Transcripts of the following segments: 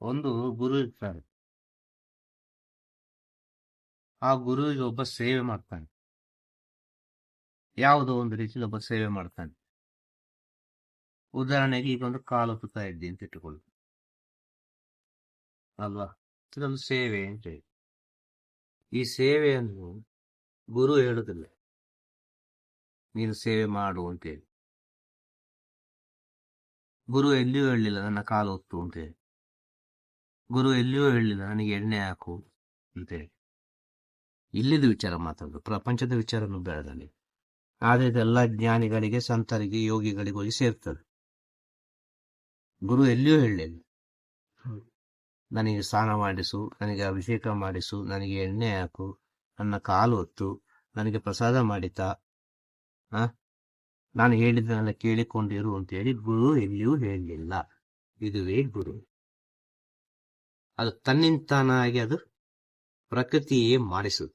ಒಂದು ಗುರು ಇರ್ತಾನೆ ಆ ಗುರುವಿಗೆ ಒಬ್ಬ ಸೇವೆ ಮಾಡ್ತಾನೆ. ಯಾವುದೋ ಒಂದು ರೀತಿಯಲ್ಲಿ ಒಬ್ಬ ಸೇವೆ ಮಾಡ್ತಾನೆ. ಉದಾಹರಣೆಗೆ ಈಗ ಒಂದು ಕಾಲು ತುತ್ತಾ ಇದ್ದೆ ಅಂತ ಇಟ್ಟುಕೊಳ್ಳಿ. ಅಲ್ವಾ? ಇದೊಂದು ಸೇವೆ ಅಂತ ಹೇಳಿ. ಈ ಸೇವೆಯನ್ನು ಗುರು ಹೇಳುದಿಲ್ಲ. ನೀನು ಸೇವೆ ಮಾಡು ಅಂತೇಳಿ ಗುರು ಎಲ್ಲಿಯೂ ಹೇಳಲಿಲ್ಲ, ನನ್ನ ಕಾಲು ಹೊತ್ತು ಅಂತೇಳಿ ಗುರು ಎಲ್ಲಿಯೂ ಹೇಳಲಿಲ್ಲ ನನಗೆ ಎಣ್ಣೆ ಹಾಕು ಅಂತೇಳಿ. ಇಲ್ಲಿದ ವಿಚಾರ ಮಾತಾಡೋದು, ಪ್ರಪಂಚದ ವಿಚಾರನು ಬೇಡದಲ್ಲಿ ಆದರೆ ಇದೆಲ್ಲ ಜ್ಞಾನಿಗಳಿಗೆ, ಸಂತರಿಗೆ, ಯೋಗಿಗಳಿಗೆ ಹೋಗಿ ಸೇರ್ತದೆ. ಗುರು ಎಲ್ಲಿಯೂ ಹೇಳಲಿಲ್ಲ. ನನಗೆ ಸ್ನಾನ ಮಾಡಿಸು, ನನಗೆ ಅಭಿಷೇಕ ಮಾಡಿಸು, ನನಗೆ ಎಣ್ಣೆ ಹಾಕು, ನನ್ನ ಕಾಲು ಹೊತ್ತು ನನಗೆ ಪ್ರಸಾದ ಮಾಡಿತಾ. ನಾನು ಹೇಳಿದ್ದನ್ನೆಲ್ಲ ಕೇಳಿಕೊಂಡಿರು ಅಂತ ಹೇಳಿ ಗುರು ಎಲ್ಲಿಯೂ ಹೇಳಲಿಲ್ಲ. ಇದುವೇ ಗುರು. ಅದು ತನ್ನಿಂತಾನಾಗಿ ಅದು ಪ್ರಕೃತಿಯೇ ಮಾಡಿಸುದು.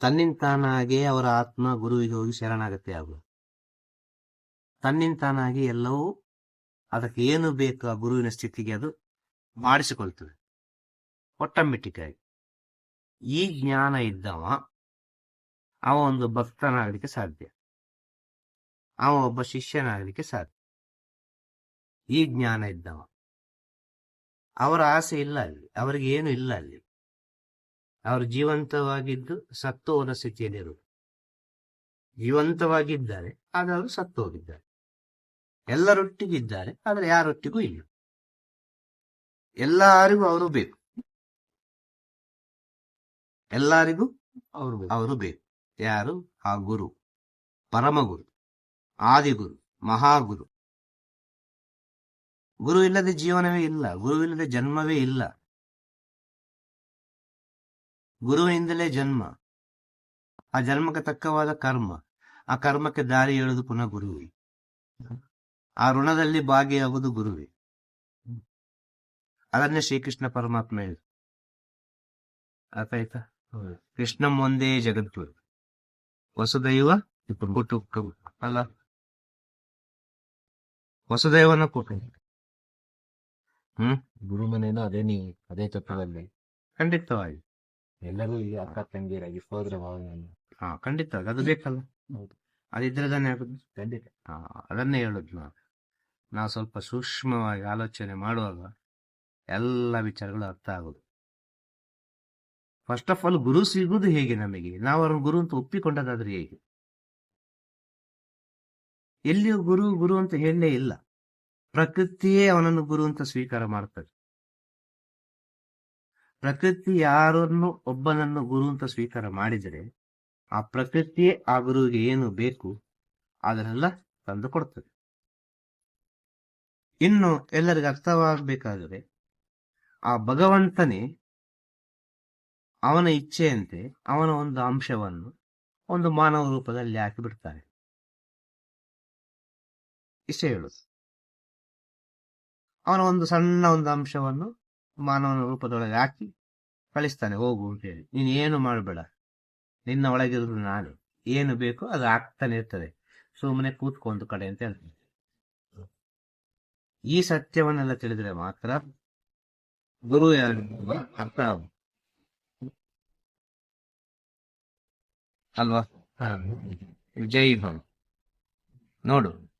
ತನ್ನಿಂತಾನಾಗೆ ಅವರ ಆತ್ಮ ಗುರುವಿಗೆ ಹೋಗಿ ಶರಣಾಗತ್ತೆ ಆಗುವ ತನ್ನಿಂತಾನಾಗಿ ಎಲ್ಲವೂ ಅದಕ್ಕೆ ಏನು ಬೇಕು ಆ ಗುರುವಿನ ಸ್ಥಿತಿಗೆ ಅದು ಮಾಡಿಸಿಕೊಳ್ತದೆ. ಆಟೋಮೆಟಿಕ್ ಆಗಿ ಈ ಜ್ಞಾನ ಇದ್ದವ ಅವ ಒಂದು ಭಕ್ತನಾಗಲಿಕ್ಕೆ ಸಾಧ್ಯ. ಅವ ಒಬ್ಬ ಶಿಷ್ಯನಾಗಲಿಕ್ಕೆ ಸಾಧ್ಯ. ಈ ಜ್ಞಾನ ಇದ್ದವ. ಅವರ ಆಸೆ ಇಲ್ಲ ಅಲ್ಲಿ ಅವರಿಗೆ ಏನು ಇಲ್ಲ ಅಲ್ಲಿ. ಅವರು ಜೀವಂತವಾಗಿದ್ದು ಸತ್ತು ಹೋದ ಸ್ಥಿತಿಯಲ್ಲಿರುವುದು ಜೀವಂತವಾಗಿದ್ದಾರೆ ಆದ್ರೆ ಅವರು ಸತ್ತು ಹೋಗಿದ್ದಾರೆ ಎಲ್ಲರೊಟ್ಟಿಗಿದ್ದಾರೆ ಆದ್ರೆ ಯಾರೊಟ್ಟಿಗೂ ಇಲ್ಲ. ಎಲ್ಲರಿಗೂ ಅವರು ಬೇಕು. ಎಲ್ಲರಿಗೂ ಅವರು ಅವರು ಬೇಕು. ಯಾರು? ಆ ಗುರು. ಪರಮಗುರು. ಆದಿಗುರು. ಮಹಾಗುರು. ಗುರು ಇಲ್ಲದೆ ಜೀವನವೇ ಇಲ್ಲ ಗುರುವಿಲ್ಲದೆ ಜನ್ಮವೇ ಇಲ್ಲ. ಗುರುವಿನಿಂದಲೇ ಜನ್ಮ. ಆ ಜನ್ಮಕ್ಕೆ ತಕ್ಕವಾದ ಕರ್ಮ. ಆ ಕರ್ಮಕ್ಕೆ ದಾರಿ ಹೇಳುದು ಪುನಃ ಗುರುವೇ. ಆ ಋಣದಲ್ಲಿ ಭಾಗಿಯಾಗುವುದು ಗುರುವೇ. ಅದನ್ನೇ ಶ್ರೀಕೃಷ್ಣ ಪರಮಾತ್ಮ ಹೇಳಿದ್ರು. ಅರ್ಥ ಆಯ್ತಾ ಕೃಷ್ಣ ಒಂದೇ ಜಗದ್ಗುರು. ವಸುದೈವ ಕುಟುಂಬ. ಅಲ್ಲ. ವಸುದೈವನ ಕುಟುಂಬ. ಹ್ಮ್? ಗುರು ಮನೇನ ಅದೇ ನೀವು ಅದೇ ಚಕ್ರದಲ್ಲಿ. ಖಂಡಿತವಾಗಿ ಎಲ್ಲರೂ ಈ ಅಕ್ಕ ತಂಗಿಯರಾಗಿ ಹೋದ್ರೆ ಭಾವನೆಯನ್ನು ಹಾ ಖಂಡಿತವಾಗಿ ಅದು ಬೇಕಲ್ಲ? ಹೌದು. ಅದಿದ್ರೆ ತಾನೇ ಆಗುದು? ಖಂಡಿತ. ಹಾ ಅದನ್ನೇ ಹೇಳುದು ನಾವು ನಾವು ಸ್ವಲ್ಪ ಸೂಕ್ಷ್ಮವಾಗಿ ಆಲೋಚನೆ ಮಾಡುವಾಗ ಎಲ್ಲ ವಿಚಾರಗಳು ಅರ್ಥ ಆಗುದು. ಫಸ್ಟ್ ಆಫ್ ಆಲ್ ಗುರು ಸಿಗುದು ಹೇಗೆ ನಮಗೆ? ನಾವು ಅವ್ರನ್ನ ಗುರು ಅಂತ ಒಪ್ಪಿಕೊಂಡದಾದ್ರೆ ಹೇಗೆ? ಎಲ್ಲಿಯೂ ಗುರು ಗುರು ಅಂತ ಹೇಳಲೇ ಇಲ್ಲ. ಪ್ರಕೃತಿಯೇ ಅವನನ್ನು ಗುರು ಅಂತ ಸ್ವೀಕಾರ ಮಾಡ್ತದೆ ಪ್ರಕೃತಿ ಯಾರನ್ನು ಒಬ್ಬನನ್ನು ಗುರು ಅಂತ ಸ್ವೀಕಾರ ಮಾಡಿದರೆ ಆ ಪ್ರಕೃತಿಯೇ ಆ ಗುರುವಿಗೆ ಏನು ಬೇಕು ಅದನ್ನೆಲ್ಲ ತಂದು ಕೊಡ್ತದೆ. ಇನ್ನು ಎಲ್ಲರಿಗೂ ಅರ್ಥವಾಗಬೇಕಾದರೆ ಆ ಭಗವಂತನೇ ಅವನ ಇಚ್ಛೆಯಂತೆ ಅವನ ಒಂದು ಅಂಶವನ್ನು ಒಂದು ಮಾನವ ರೂಪದಲ್ಲಿ ಹಾಕಿ ಬಿಡ್ತಾನೆ ಇಷ್ಟೇ ಹೇಳುದು. ಅವನ ಒಂದು ಸಣ್ಣ ಒಂದು ಅಂಶವನ್ನು ಮಾನವನ ರೂಪದೊಳಗೆ ಹಾಕಿ ಕಳಿಸ್ತಾನೆ ಹೋಗು ಅಂತ ಹೇಳಿ. ನೀನು ಏನು ಮಾಡಬೇಡ. ನಿನ್ನ ಒಳಗಿದ್ರು ನಾನು. ಏನು ಬೇಕೋ ಅದು ಆಗ್ತಾನೆ ಇರ್ತದೆ. ಸುಮ್ಮನೆ ಕೂತ್ಕೊಂಡು ಕಡೆ ಅಂತ ಹೇಳ್ತಾನೆ. ಈ ಸತ್ಯವನ್ನೆಲ್ಲ ತಿಳಿದ್ರೆ ಮಾತ್ರ ಗುರು ಯಾರು ಅರ್ಥ. ಅಲ್ವಾ? ಜೈ ಭವ. ನೋಡು.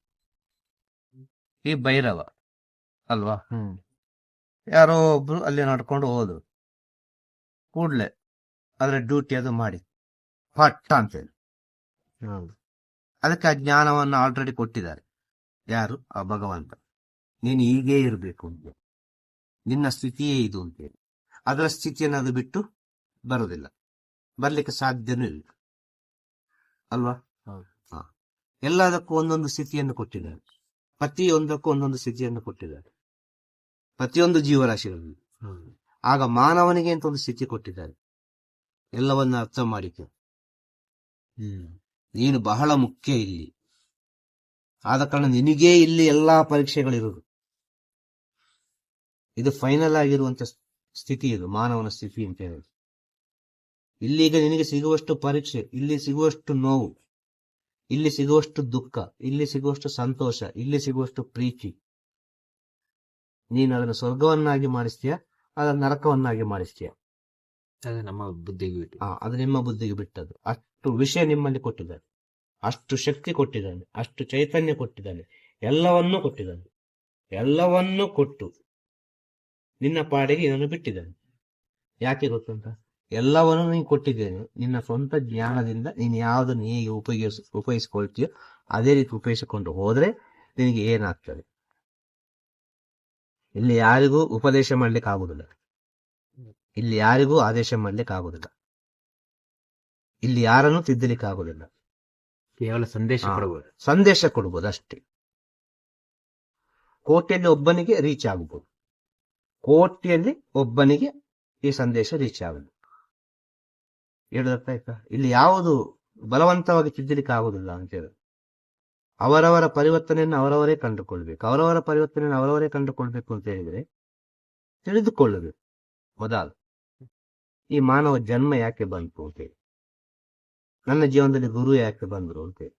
ಈ ಭೈರವ. ಅಲ್ವಾ? ಹ್ಮ್. ಯಾರೋ ಒಬ್ರು ಅಲ್ಲಿ ನಡ್ಕೊಂಡು ಹೋದ್ರು. ಕೂಡ್ಲೆ ಅದ್ರ ಡ್ಯೂಟಿ ಅದು ಮಾಡಿ ಪಟ್ಟ ಅಂತೇಳಿ ಅದಕ್ಕೆ ಆ ಜ್ಞಾನವನ್ನು ಆಲ್ರೆಡಿ ಕೊಟ್ಟಿದ್ದಾರೆ. ಯಾರು? ಆ ಭಗವಂತ. ನೀನು ಹೀಗೇ ಇರಬೇಕು ಅಂತ ನಿನ್ನ ಸ್ಥಿತಿಯೇ ಇದು ಅಂತೇಳಿ ಅದರ ಸ್ಥಿತಿಯನ್ನು ಅದು ಬಿಟ್ಟು ಬರೋದಿಲ್ಲ ಬರ್ಲಿಕ್ಕೆ ಸಾಧ್ಯನೂ ಇಲ್ಲ. ಅಲ್ವಾ? ಎಲ್ಲದಕ್ಕೂ ಒಂದೊಂದು ಸ್ಥಿತಿಯನ್ನು ಕೊಟ್ಟಿದ್ದಾರೆ. ಪ್ರತಿಯೊಂದಕ್ಕೂ ಒಂದೊಂದು ಸ್ಥಿತಿಯನ್ನು ಕೊಟ್ಟಿದ್ದಾರೆ. ಪ್ರತಿಯೊಂದು ಜೀವರಾಶಿಗಳಲ್ಲಿ ಹೌದು ಆಗ ಮಾನವನಿಗೆ ಅಂತ ಒಂದು ಸ್ಥಿತಿ ಕೊಟ್ಟಿದ್ದಾರೆ. ಎಲ್ಲವನ್ನ ಅರ್ಥ ಮಾಡಿಕೊ. ಹ್ಮ್. ನೀನು ಬಹಳ ಮುಖ್ಯ ಇಲ್ಲಿ. ಆದ ಕಾರಣ ನಿನಗೇ ಇಲ್ಲಿ ಎಲ್ಲಾ ಪರೀಕ್ಷೆಗಳಿರುವುದು. ಇದು ಫೈನಲ್ ಆಗಿರುವಂತ ಸ್ಥಿತಿ ಇದು ಮಾನವನ ಸ್ಥಿತಿ ಅಂತ ಹೇಳಿ. ಇಲ್ಲೀಗ ನಿನಗೆ ಸಿಗುವಷ್ಟು ಪರೀಕ್ಷೆ ಇಲ್ಲಿ ಸಿಗುವಷ್ಟು ನೋವು ಇಲ್ಲಿ ಸಿಗುವಷ್ಟು ದುಃಖ ಇಲ್ಲಿ ಸಿಗುವಷ್ಟು ಸಂತೋಷ ಇಲ್ಲಿ ಸಿಗುವಷ್ಟು ಪ್ರೀತಿ. ನೀನು ಅದನ್ನು ಸ್ವರ್ಗವನ್ನಾಗಿ ಮಾಡಿಸ್ತೀಯ? ಅದನ್ನು ನರಕವನ್ನಾಗಿ ಮಾಡಿಸ್ತೀಯ? ಅದು ನಮ್ಮ ಬುದ್ಧಿಗೆ ಬಿಟ್ಟು. ಹಾ ಅದು ನಿಮ್ಮ ಬುದ್ಧಿಗೆ ಬಿಟ್ಟದ್ದು. ಅಷ್ಟು ವಿಷಯ ನಿಮ್ಮಲ್ಲಿ ಕೊಟ್ಟಿದ್ದಾನೆ. ಅಷ್ಟು ಶಕ್ತಿ ಕೊಟ್ಟಿದ್ದಾನೆ. ಅಷ್ಟು ಚೈತನ್ಯ ಕೊಟ್ಟಿದ್ದಾನೆ. ಎಲ್ಲವನ್ನೂ ಕೊಟ್ಟಿದ್ದಾನೆ. ಎಲ್ಲವನ್ನೂ ಕೊಟ್ಟು ನಿನ್ನ ಪಾಡಿಗೆ ಇದನ್ನು ಬಿಟ್ಟಿದ್ದಾನೆ. ಯಾಕೆ ಗೊತ್ತುಂಟ? ಎಲ್ಲವನ್ನೂ ನೀನು ಕೊಟ್ಟಿದ್ದೇನೆ. ನಿನ್ನ ಸ್ವಂತ ಜ್ಞಾನದಿಂದ ನೀನು ಯಾವುದನ್ನು ಹೇಗೆ ಉಪಯೋಗಿಸ್ ಉಪಯೋಗಿಸ್ಕೊಳ್ತೀಯೋ ಅದೇ ರೀತಿ ಉಪಯೋಗಿಸಿಕೊಂಡು ಹೋದ್ರೆ ನಿನಗೆ ಏನಾಗ್ತದೆ? ಇಲ್ಲಿ ಯಾರಿಗೂ ಉಪದೇಶ ಮಾಡ್ಲಿಕ್ಕೆ ಆಗುದಿಲ್ಲ. ಇಲ್ಲಿ ಯಾರಿಗೂ ಆದೇಶ ಮಾಡ್ಲಿಕ್ಕೆ ಆಗುದಿಲ್ಲ. ಇಲ್ಲಿ ಯಾರನ್ನು ತಿದ್ದಲಿಕ್ಕೆ ಆಗುದಿಲ್ಲ. ಕೇವಲ ಸಂದೇಶ. ಕೊಡಬಹುದು ಸಂದೇಶ ಕೊಡಬಹುದು ಅಷ್ಟೇ. ಕೋಟಿಯಲ್ಲಿ ಒಬ್ಬನಿಗೆ ರೀಚ್ ಆಗಬಹುದು ಕೋಟಿಯಲ್ಲಿ ಒಬ್ಬನಿಗೆ ಈ ಸಂದೇಶ ರೀಚ್ ಆಗುದು ಹೇಳೋದರ್ಥ ಆಯ್ತಾ ಇಲ್ಲಿ ಯಾವುದು ಬಲವಂತವಾಗಿ ತಿದ್ದಲಿಕ್ಕೆ ಆಗುದಿಲ್ಲ ಅಂತ ಹೇಳಿ ಅವರವರ ಪರಿವರ್ತನೆಯನ್ನು ಅವರವರೇ ಕಂಡುಕೊಳ್ಬೇಕು. ಅವರವರ ಪರಿವರ್ತನೆಯನ್ನು ಅವರವರೇ ಕಂಡುಕೊಳ್ಬೇಕು ಅಂತ ಹೇಳಿದ್ರೆ ತಿಳಿದುಕೊಳ್ಳಬೇಕು. ಮೊದಲು ಈ ಮಾನವ ಜನ್ಮ ಯಾಕೆ ಬಂತು ಅಂತೇಳಿ ನನ್ನ ಜೀವನದಲ್ಲಿ ಗುರು ಯಾಕೆ ಬಂದ್ರು ಅಂತೇಳಿ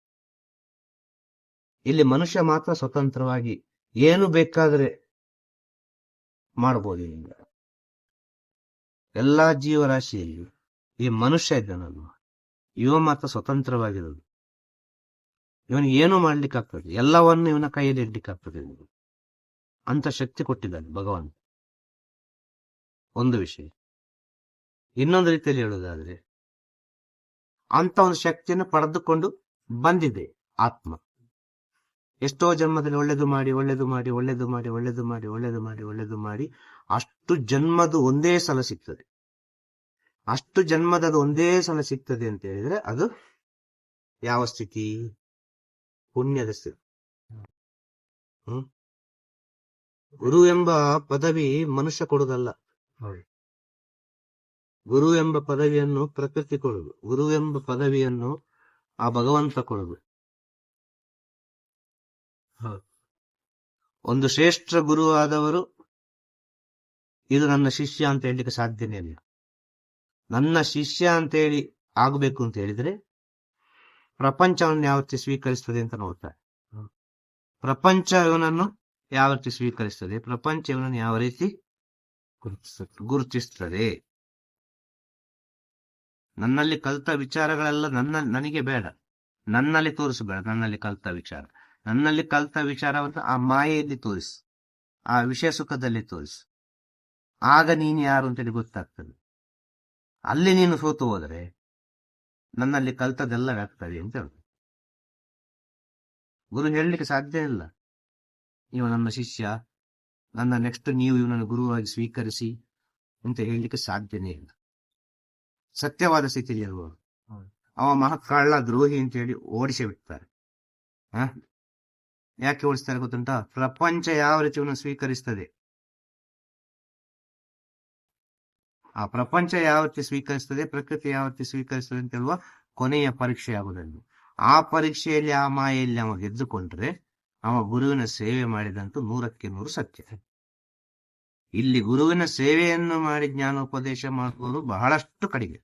ಇಲ್ಲಿ ಮನುಷ್ಯ ಮಾತ್ರ ಸ್ವತಂತ್ರವಾಗಿ ಏನು ಬೇಕಾದ್ರೆ ಮಾಡಬಹುದು ಎಲ್ಲಾ ಜೀವರಾಶಿಯಲ್ಲಿ ಈ ಮನುಷ್ಯ ಇದ್ದಾನಲ್ವ? ಇವ ಮಾತ್ರ ಸ್ವತಂತ್ರವಾಗಿರೋದು. ಇವನಿಗೆ ಏನು ಮಾಡ್ಲಿಕ್ಕೆ ಆಗ್ತದೆ. ಎಲ್ಲವನ್ನು ಇವನ ಕೈಯಲ್ಲಿ ಇಡ್ಲಿಕ್ಕೆ ಆಗ್ತದೆ ಇವನಿಗೆ. ಅಂತ ಶಕ್ತಿ ಕೊಟ್ಟಿದ್ದಾನೆ ಭಗವಂತ ಒಂದು ವಿಷಯ. ಇನ್ನೊಂದು ರೀತಿಯಲ್ಲಿ ಹೇಳುವುದಾದ್ರೆ ಅಂತ ಒಂದು ಶಕ್ತಿಯನ್ನು ಪಡೆದುಕೊಂಡು ಬಂದಿದೆ ಆತ್ಮ. ಎಷ್ಟೋ ಜನ್ಮದಲ್ಲಿ ಒಳ್ಳೇದು ಮಾಡಿ ಒಳ್ಳೇದು ಮಾಡಿ ಒಳ್ಳೇದು ಮಾಡಿ ಒಳ್ಳೇದು ಮಾಡಿ ಒಳ್ಳೇದು ಮಾಡಿ ಒಳ್ಳೇದು ಮಾಡಿ ಅಷ್ಟು ಜನ್ಮದ ಒಂದೇ ಸಲ ಸಿಗ್ತದೆ. ಅಷ್ಟು ಜನ್ಮದ ಒಂದೇ ಸಲ ಸಿಗ್ತದೆ ಅಂತ ಹೇಳಿದ್ರೆ ಅದು ಯಾವ ಸ್ಥಿತಿ? ಪುಣ್ಯದ ಸ್ಥಿತಿ ಹ್ಮ್. ಗುರು ಎಂಬ ಪದವಿ ಮನುಷ್ಯ ಕೊಡುದಲ್ಲ. ಗುರು ಎಂಬ ಪದವಿಯನ್ನು ಪ್ರಕೃತಿ ಕೊಡುದು. ಗುರು ಎಂಬ ಪದವಿಯನ್ನು ಆ ಭಗವಂತ ಕೊಡುದು. ಒಂದು ಶ್ರೇಷ್ಠ ಗುರು ಆದವರು ಇದು ನನ್ನ ಶಿಷ್ಯ ಅಂತ ಹೇಳಲಿಕ್ಕೆ ಸಾಧ್ಯನೇ ಇಲ್ಲ. ನನ್ನ ಶಿಷ್ಯ ಅಂತ ಹೇಳಿ ಆಗಬೇಕು ಅಂತ ಹೇಳಿದ್ರೆ ಪ್ರಪಂಚವನ್ನು ಯಾವ ರೀತಿ ಸ್ವೀಕರಿಸ್ತದೆ ಅಂತ ನೋಡ್ತಾರೆ. ಪ್ರಪಂಚ ಇವನನ್ನು ಯಾವ ರೀತಿ ಸ್ವೀಕರಿಸ್ತದೆ? ಪ್ರಪಂಚ ಇವನನ್ನು ಯಾವ ರೀತಿ ಗುರುತಿಸ್ತದೆ. ನನ್ನಲ್ಲಿ ಕಲಿತ ವಿಚಾರಗಳೆಲ್ಲ ನನ್ನ, ನನಗೆ ಬೇಡ. ನನ್ನಲ್ಲಿ ತೋರಿಸಬೇಡ, ನನ್ನಲ್ಲಿ ಕಲಿತ ವಿಚಾರ. ನನ್ನಲ್ಲಿ ಕಲಿತ ವಿಚಾರವನ್ನು ಆ ಮಾಯೆಯಲ್ಲಿ ತೋರಿಸು. ಆ ವಿಷಯ ಸುಖದಲ್ಲಿ ತೋರಿಸು. ಆಗ ನೀನು ಯಾರು ಅಂತೇಳಿ ಗೊತ್ತಾಗ್ತದೆ. ಅಲ್ಲಿ ನೀನು ಸೋತು ಹೋದರೆ ನನ್ನಲ್ಲಿ ಕಲ್ತದೆಲ್ಲ ವ್ಯಾಪ್ತವೆ ಅಂತ ಹೇಳುದು ಗುರು ಹೇಳಲಿಕ್ಕೆ ಸಾಧ್ಯ ಇಲ್ಲ. ಇವ ನನ್ನ ಶಿಷ್ಯ, ನನ್ನ ನೆಕ್ಸ್ಟ್ ನೀವು ಇವನನ್ನು ಗುರುವಾಗಿ ಸ್ವೀಕರಿಸಿ ಅಂತ ಹೇಳಲಿಕ್ಕೆ ಸಾಧ್ಯನೇ ಇಲ್ಲ. ಸತ್ಯವಾದ ಸ್ಥಿತಿಯಲ್ಲಿ ಇರುವವರು. ಅವ ಮಹಾಕಾಳ ದ್ರೋಹಿ ಅಂತ ಹೇಳಿ ಓಡಿಸಿ ಬಿಡ್ತಾರೆ. ಯಾಕೆ ಓಡಿಸ್ತಾರೆ ಗೊತ್ತುಂಟಾ? ಪ್ರಪಂಚ ಯಾವ ರೀತಿ ಇವನು ಸ್ವೀಕರಿಸ್ತದೆ? ಆ ಪ್ರಪಂಚ ಯಾವತ್ತಿ ಸ್ವೀಕರಿಸ್ತದೆ ಪ್ರಕೃತಿ ಯಾವತ್ತಿ ಸ್ವೀಕರಿಸ್ತದೆ ಅಂತ ಹೇಳುವ ಕೊನೆಯ ಪರೀಕ್ಷೆ ಆಗುವುದನ್ನು ಆ ಪರೀಕ್ಷೆಯಲ್ಲಿ ಆ ಮಾಯೆಯಲ್ಲಿ ಅವ ಗೆದ್ದುಕೊಂಡ್ರೆ ಅವ ಗುರುವಿನ ಸೇವೆ ಮಾಡಿದಂತೂ ನೂರಕ್ಕೆ ನೂರು ಸತ್ಯ. ಇಲ್ಲಿ ಗುರುವಿನ ಸೇವೆಯನ್ನು ಮಾಡಿ ಜ್ಞಾನೋಪದೇಶ ಮಾಡುವುದು ಬಹಳಷ್ಟು ಕಡಿಮೆ.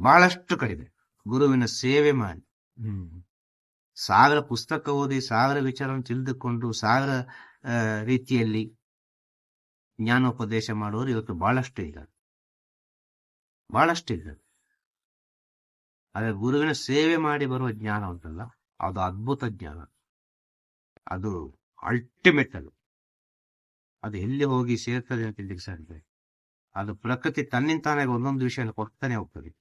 ಬಹಳಷ್ಟು ಕಡಿಮೆ. ಗುರುವಿನ ಸೇವೆ ಮಾಡಿ. ಹ್ಮ್. ಸಾವಿರ ಪುಸ್ತಕ ಓದಿ ಸಾವಿರ ವಿಚಾರವನ್ನು ತಿಳಿದುಕೊಂಡು ಸಾವಿರ ರೀತಿಯಲ್ಲಿ ಜ್ಞಾನೋಪದೇಶ ಮಾಡುವವರು ಇವತ್ತು ಬಹಳಷ್ಟು ಇದ್ದಾರೆ. ಬಹಳಷ್ಟು ಇದ್ದಾರೆ. ಆದರೆ ಗುರುವಿನ ಸೇವೆ ಮಾಡಿ ಬರುವ ಜ್ಞಾನ ಉಂಟಲ್ಲ, ಅದು ಅದ್ಭುತ ಜ್ಞಾನ. ಅದು ಅಲ್ಟಿಮೇಟ್ ಅದು. ಅದು ಎಲ್ಲಿ ಹೋಗಿ ಸೇರ್ತದೆ ಅಂತ ಹೇಳಲಿಕ್ಕೆ ಸಾಧ್ಯ ಅದು ಪ್ರಕೃತಿ ತನ್ನಿಂತಾನೆ ಒಂದೊಂದು ವಿಷಯ ಕೊಡ್ತಾನೆ ಹೋಗ್ತದೆ.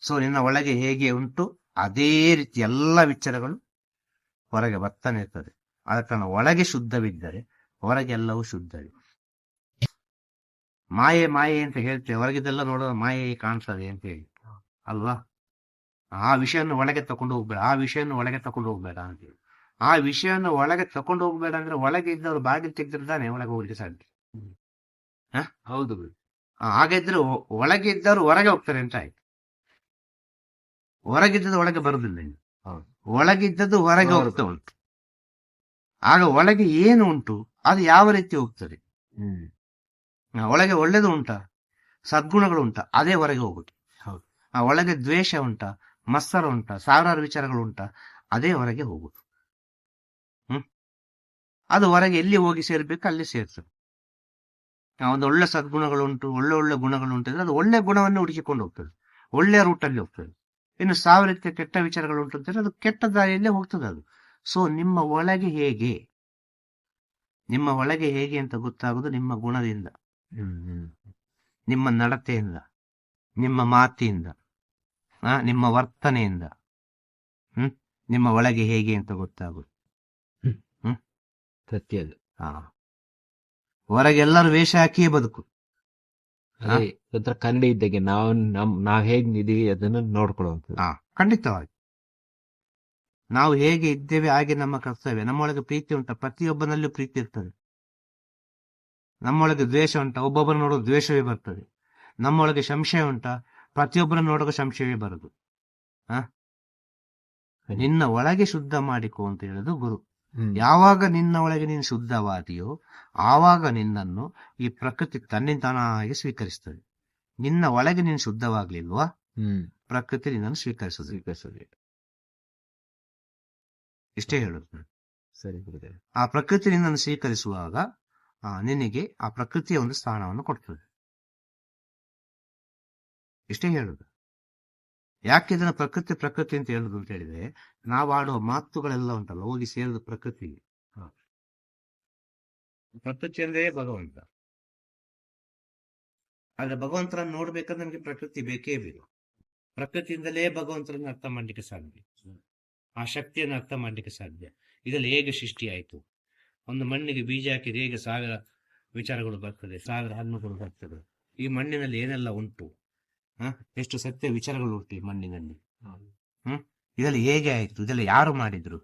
ಸೊ ನಿನ್ನ ಒಳಗೆ ಹೇಗೆ ಉಂಟು, ಅದೇ ರೀತಿ ಎಲ್ಲ ವಿಚಾರಗಳು ಹೊರಗೆ ಬರ್ತಾನೆ ಇರ್ತದೆ. ಆದ ಕಾರಣ ಒಳಗೆ ಶುದ್ಧವಿದ್ದರೆ ಹೊರಗೆ ಎಲ್ಲವೂ ಶುದ್ಧವೇ ಮಾಯೆ ಮಾಯೆ ಅಂತ ಹೇಳ್ತೇವೆ. ಹೊರಗಿದ್ದೆಲ್ಲ ನೋಡೋ ಮಾಯೆ ಕಾಣಿಸ್ತದೆ ಅಂತ ಹೇಳಿ. ಅಲ್ವಾ? ಆ ವಿಷಯವನ್ನು ಒಳಗೆ ತಕೊಂಡು ಹೋಗ್ಬೇಡ ಆ ವಿಷಯವನ್ನು ಒಳಗೆ ತಕೊಂಡು ಹೋಗ್ಬೇಡ ಅಂತ ಹೇಳಿ. ಆ ವಿಷಯವನ್ನು ಒಳಗೆ ತಕೊಂಡು ಹೋಗ್ಬೇಡ ಅಂದ್ರೆ ಒಳಗೆ ಇದ್ದವರು ಬಾಗಿಲು ತೆಗೆದಿರ್ತಾನೆ ಒಳಗೆ ಹೋಗ್ಲಿಕ್ಕೆ ಸಾಧ್ಯ? ಹೌದು ಹಾಗಿದ್ರೆ ಒಳಗೆ ಇದ್ದವರು ಹೊರಗೆ ಹೋಗ್ತಾರೆ ಅಂತ ಆಯ್ತು. ಹೊರಗಿದ್ದದ್ದು ಒಳಗೆ ಬರುದಿಲ್ಲ. ಒಳಗಿದ್ದದ್ದು ಹೊರಗೆ. ಹೋಗ್ತಾ ಉಂಟು. ಆಗ ಒಳಗೆ ಏನು ಉಂಟು? ಅದು ಯಾವ ರೀತಿ ಹೋಗ್ತದೆ? ಹ್ಮ್. ಒಳಗೆ ಒಳ್ಳೇದು ಉಂಟಾ? ಸದ್ಗುಣಗಳು ಉಂಟಾ? ಅದೇ ಹೊರಗೆ ಹೋಗುದು. ಹೌದು. ಆ ಒಳಗೆ ದ್ವೇಷ ಉಂಟಾ? ಮತ್ಸರ ಉಂಟಾ? ಸಾವಿರಾರು ವಿಚಾರಗಳು ಉಂಟಾ? ಅದೇ ಹೊರಗೆ ಹೋಗುದು. ಹ್ಮ್? ಅದು ಹೊರಗೆ ಎಲ್ಲಿ ಹೋಗಿ ಸೇರ್ಬೇಕು ಅಲ್ಲಿ ಸೇರ್ತದೆ. ಒಂದು ಒಳ್ಳೆ ಸದ್ಗುಣಗಳುಂಟು ಒಳ್ಳೆ ಒಳ್ಳೆ ಗುಣಗಳುಂಟು ಅಂದ್ರೆ ಅದು ಒಳ್ಳೆ ಗುಣವನ್ನು ಹುಡುಕಿಕೊಂಡು ಹೋಗ್ತದೆ. ಒಳ್ಳೆ ರೂಟಲ್ಲಿ ಹೋಗ್ತದೆ. ಇನ್ನು ಸಾವಿರ ಕೆಟ್ಟ ಕೆಟ್ಟ ವಿಚಾರಗಳುಂಟು ಅಂತಂದ್ರೆ ಅದು ಕೆಟ್ಟ ದಾರಿಯಲ್ಲೇ ಹೋಗ್ತದೆ ಅದು. ಸೊ ನಿಮ್ಮ ಒಳಗೆ ಹೇಗೆ? ನಿಮ್ಮ ಒಳಗೆ ಹೇಗೆ ಅಂತ ಗೊತ್ತಾಗೋದು ನಿಮ್ಮ ಗುಣದಿಂದ. ಹ್ಮ್ ಹ್ಮ್. ನಿಮ್ಮ ನಡತೆಯಿಂದ ನಿಮ್ಮ ಮಾತಿಯಿಂದ ನಿಮ್ಮ ವರ್ತನೆಯಿಂದ ಹ್ಮ್ ನಿಮ್ಮ ಒಳಗೆ ಹೇಗೆ ಅಂತ ಗೊತ್ತಾಗೋದು ಸತ್ಯ ಅದು. ಆ. ಹೊರಗೆ ಎಲ್ಲರೂ ವೇಷ ಹಾಕಿಯೇ ಬದುಕು. ಒಂಥರ ಕನ್ನಡಿ ಇದ್ದಾಗೆ ನಾವು ನಮ್ ನಾವ್ ಹೇಗ್ ಇದೀವಿ ಅದನ್ನ ನೋಡ್ಕೊಳ್ಳುವಂತ ಹಾ ಖಂಡಿತವಾಗಿ. ನಾವು ಹೇಗೆ ಇದ್ದೇವೆ ಹಾಗೆ ನಮ್ಮ ಕರ್ತವ್ಯ. ನಮ್ಮೊಳಗೆ ಪ್ರೀತಿ ಉಂಟ. ಪ್ರತಿಯೊಬ್ಬನಲ್ಲೂ ಪ್ರೀತಿ ಇರ್ತದೆ. ನಮ್ಮೊಳಗೆ ದ್ವೇಷ ಉಂಟ. ಒಬ್ಬೊಬ್ಬರು ನೋಡೋ ದ್ವೇಷವೇ ಬರ್ತದೆ. ನಮ್ಮೊಳಗೆ ಸಂಶಯ ಉಂಟ. ಪ್ರತಿಯೊಬ್ಬರ ನೋಡುವ ಸಂಶಯವೇ ಬರದು. ಆ? ನಿನ್ನ ಒಳಗೆ ಶುದ್ಧ ಮಾಡಿಕೊ ಅಂತ ಹೇಳುದು ಗುರು. ಯಾವಾಗ ನಿನ್ನ ಒಳಗೆ ನೀನು ಶುದ್ಧವಾದಿಯೋ ಆವಾಗ ನಿನ್ನನ್ನು ಈ ಪ್ರಕೃತಿ ತನ್ನಿಂತಾನಾಗಿ ಸ್ವೀಕರಿಸ್ತದೆ. ನಿನ್ನ ಒಳಗೆ ನೀನು ಶುದ್ಧವಾಗ್ಲಿಲ್ವಾ? ಪ್ರಕೃತಿ ನಿನ್ನನ್ನು ಸ್ವೀಕರಿಸೋದು ಸ್ವೀಕರಿಸೋದು ಇಷ್ಟೇ ಹೇಳುದು ಸರಿ ಗುರುದೇವ. ಆ ಪ್ರಕೃತಿ ನಿನ್ನನ್ನು ಸ್ವೀಕರಿಸುವಾಗ ಆ, ನಿನಗೆ ಆ ಪ್ರಕೃತಿಯ ಒಂದು ಸ್ಥಾನವನ್ನು ಕೊಡ್ತದೆ. ಇಷ್ಟೇ ಹೇಳುದು. ಯಾಕೆ ಇದನ್ನ ಪ್ರಕೃತಿ ಪ್ರಕೃತಿ ಅಂತ ಹೇಳುದು ಅಂತ ಹೇಳಿದ್ರೆ ನಾವು ಆಡುವ ಮಾತುಗಳೆಲ್ಲ ಉಂಟಲ್ಲ ಹೋಗಿ ಸೇರಿದ ಪ್ರಕೃತಿಗೆ ಪ್ರಕೃತಿ ಅಂದ್ರೆ ಭಗವಂತ. ಆದ್ರೆ ಭಗವಂತರನ್ನು ನೋಡ್ಬೇಕಂದ್ರೆ ನಮಗೆ ಪ್ರಕೃತಿ ಬೇಕೇ ಬೇಕು. ಪ್ರಕೃತಿಯಿಂದಲೇ ಭಗವಂತರನ್ನು ಅರ್ಥ ಮಾಡ್ಲಿಕ್ಕೆ ಸಾಧ್ಯ. ಆ ಶಕ್ತಿಯನ್ನು ಅರ್ಥ ಮಾಡಲಿಕ್ಕೆ ಸಾಧ್ಯ. ಇದರಲ್ಲಿ ಹೇಗೆ ಸೃಷ್ಟಿಯಾಯಿತು ಒಂದು ಮಣ್ಣಿಗೆ ಬೀಜ ಹಾಕಿದ ಹೇಗೆ ಸಾವಿರ ವಿಚಾರಗಳು ಬರ್ತದೆ, ಸಾವಿರ ಹಣ್ಣುಗಳು ಬರ್ತದೆ. ಈ ಮಣ್ಣಿನಲ್ಲಿ ಏನೆಲ್ಲ ಉಂಟು? ಹ? ಎಷ್ಟು ಸತ್ಯ ವಿಚಾರಗಳು ಉಂಟು ಈ ಮಣ್ಣಿನಲ್ಲಿ? ಹ್ಮ್ ಇದರಲ್ಲಿ ಹೇಗೆ ಆಯ್ತು? ಇದೆಲ್ಲ ಯಾರು ಮಾಡಿದ್ರು?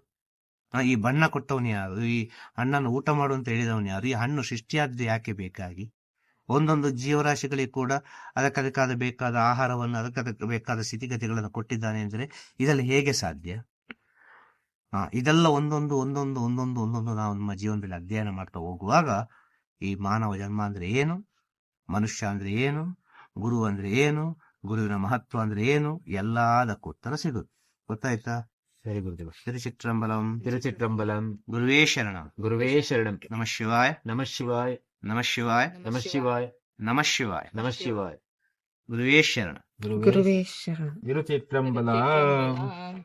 ಹಾ, ಈ ಬಣ್ಣ ಕೊಟ್ಟವನು ಯಾರು? ಈ ಹಣ್ಣನ್ನು ಊಟ ಮಾಡು ಅಂತ ಹೇಳಿದವನು ಯಾರು? ಈ ಹಣ್ಣು ಸೃಷ್ಟಿಯಾದ್ದು ಯಾಕೆ ಬೇಕಾಗಿ? ಒಂದೊಂದು ಜೀವರಾಶಿಗಳಿಗೆ ಕೂಡ ಅದಕ್ಕದಕ್ಕಾದ ಬೇಕಾದ ಆಹಾರವನ್ನು, ಅದಕ್ಕದಕ್ಕೆ ಬೇಕಾದ ಸ್ಥಿತಿಗತಿಗಳನ್ನು ಕೊಟ್ಟಿದ್ದಾನೆ ಅಂದರೆ ಇದೆಲ್ಲ ಹೇಗೆ ಸಾಧ್ಯ? ಇದೆಲ್ಲ ಒಂದೊಂದು ಒಂದೊಂದು ಒಂದೊಂದು ಒಂದೊಂದು ನಾವು ನಮ್ಮ ಜೀವನದಲ್ಲಿ ಅಧ್ಯಯನ ಮಾಡ್ತಾ ಹೋಗುವಾಗ ಈ ಮಾನವ ಜನ್ಮ ಅಂದ್ರೆ ಏನು? ಮನುಷ್ಯ ಅಂದ್ರೆ ಏನು? ಗುರು ಅಂದ್ರೆ ಏನು? ಗುರುವಿನ ಮಹತ್ವ ಅಂದ್ರೆ ಏನು? ಎಲ್ಲದಕ್ಕೂ ಉತ್ತರ ಸಿಗುತ್ತೆ. ಗೊತ್ತಾಯ್ತಾ? ಸರಿ ಗುರುದೇವ. ತಿರುಚಿತ್ರಂಬಲಂ ತಿರುಚಿತ್ರಂಬಲಂ ಗುರುವೇ ಶರಣಂ. ಗುರುವೇ ಶರಣಂ. ನಮ ಶಿವಾಯ. ನಮ ಶಿವಾಯ. ನಮ ಶಿವಾಯ. ನಮ ಶಿವಾಯ. ನಮ ಶಿವಾಯ. ನಮ ಶಿವಾಯ. ಗುರುವೇ ಶರಣ. ಗುರುವೇ ಶರಣ. ತಿರುಚಿತ್ರಂಬಲಂ